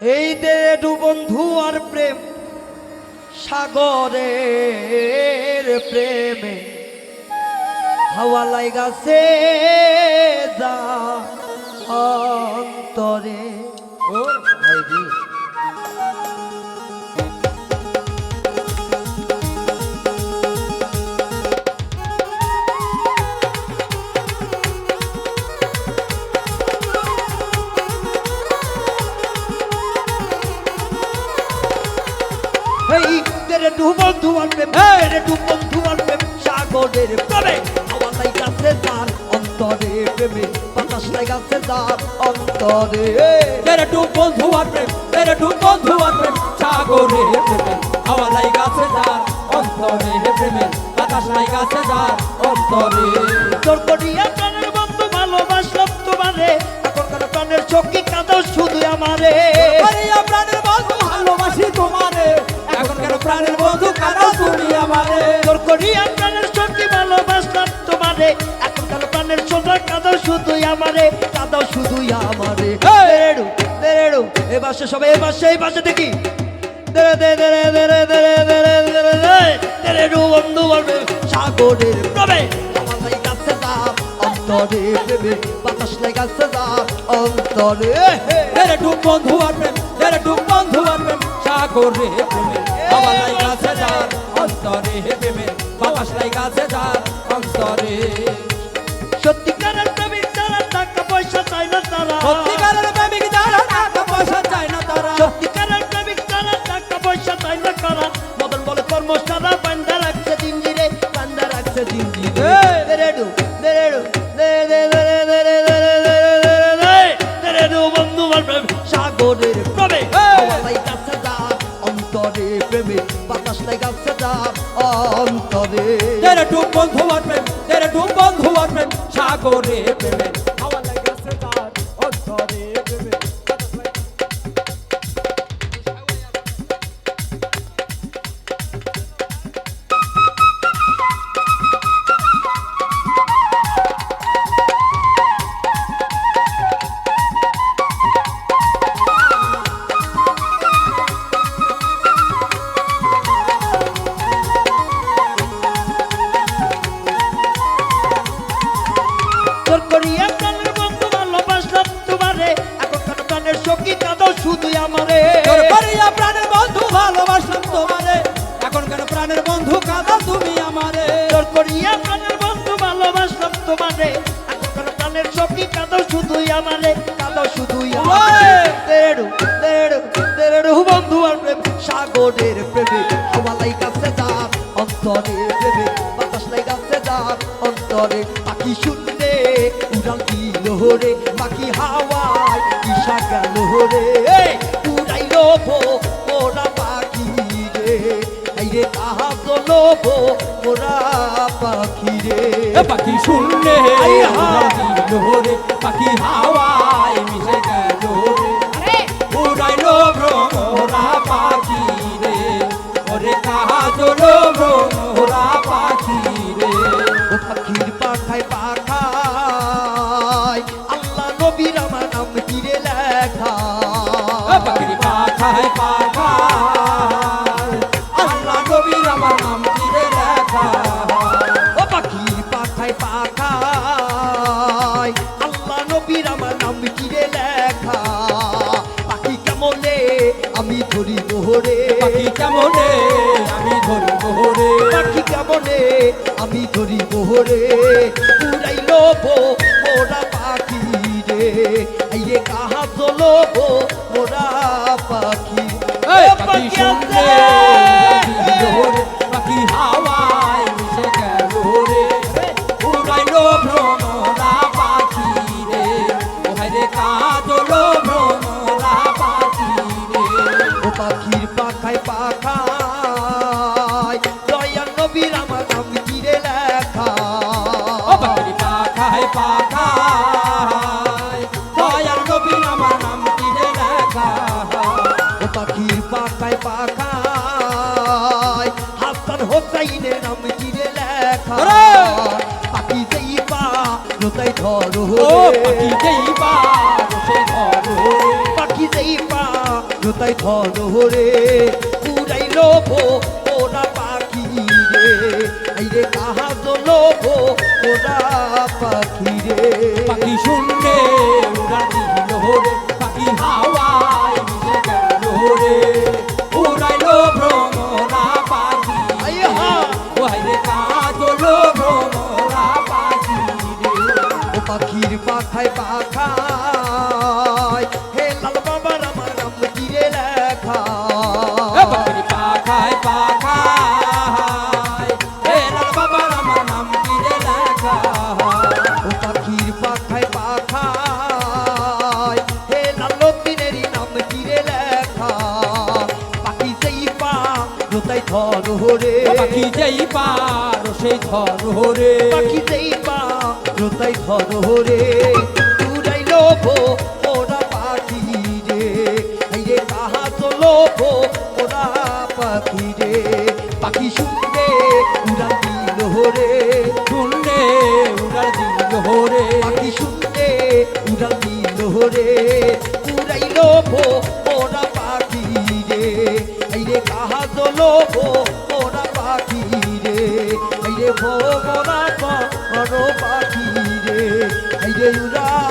এই দে দু বন্ধু আর প্রেম সাগরের প্রেমে হাওয়া লাইগাছে যা বন্ধু আনবে রে টু বন্ধু আনবে সাগরের প্রেমে আমার লাই গাছে তার অন্তরে প্রেমে বাতাস লাই গাছে তার অন্তরে। রে টু বন্ধু আনবে রে টু বন্ধু আনবে সাগরের প্রেমে আমার লাই গাছে তার অন্তরে প্রেমে বাতাস লাই গাছে তার অন্তরে। তোর করিয়া তোমারে। তোর করিয়া প্রাণের সত্যি ভালোবাসলাম তোমারে। এখন তার প্রাণের সোজা কাদাও শুধুই আমারে কাদাও শুধুই আমারে। দেড়ু দেড়ু এ বাসে সবাই এ বাসে এই বাসে দেখি। সাগরের প্রবে অন্তরে প্রেমে বাতাস লেগাছে যা অন্তরে। ডুব বন্ধু আর প্রেম ডুব বন্ধু আর সাগরে প্রেমে বাবা লাই গাছে যার অন্তরে প্রেমে। বাবা লাই গাছে যার অন্তরে। সত্যিকারের প্রেমিক তারা টাকা পয়সা না তারা। বাতাস লাই গাছে যা অন্তরে। তেরে টু বন্ধু আর প্রেম, তেরে টু বন্ধু আর সাগরে প্রেমে। করিয়া প্রাণের বন্ধু ভালোবাসলাম তোমারে। প্রাণের সখী কাঁদো শুধু আমারে, কাঁদো শুধু আমারে। দেড়ু দেড়ু দেড়ু বন্ধু আর প্রেম, সাগরের প্রেমে। হাওয়ালাই কাছে যার অন্তরে অন্তরে পাখি শুনলে উড়াল দিল রে পাখি হাওয়ায় দিশা গেল রে উড়াইল মোরা পাখি রে এই রে আহা গলব মোরা পাখি রে। পাখি শূন্য রে পাখি হাওয়া নবীর আমার নাম চিরে লেখা। পাখি কেমনে? আমি ধরি মোহরে। পাখি কেমনে? আমি ধরি মোহরে। পাখি কেমনে? আমি ধরি মোহরে। পাখির পাখায় পাখায় হাসান হোসাইনের নাম তীরে লেখা পাখি যেই পা রোতাই ধরো পাখি যেই বার সে ধরো পাখি যেই পা জুতাই ধন হরে উড়াইল ভো ওরা পাখি রে। এই রে কাহা জলো ভো ওরা পাখি রে। পাখি শুনলে পাখায় পাখায় হরে। পাখি যেই পার সেই হরে। পাখি সেই পা জোতাই ধর হরে। উড়াইল ভো ওরা পাখি রে। রে কাহা চলো ভো ওরা পাখি রে। পাখি শুনবে উড়ান দিল হরে। শুনলে উড়াল দিল হরে। পাখি শুনবে উড়ান দিল হরে। উড়াইল ভো ওরা পাখি রে। রে কাহা চলো ভো রে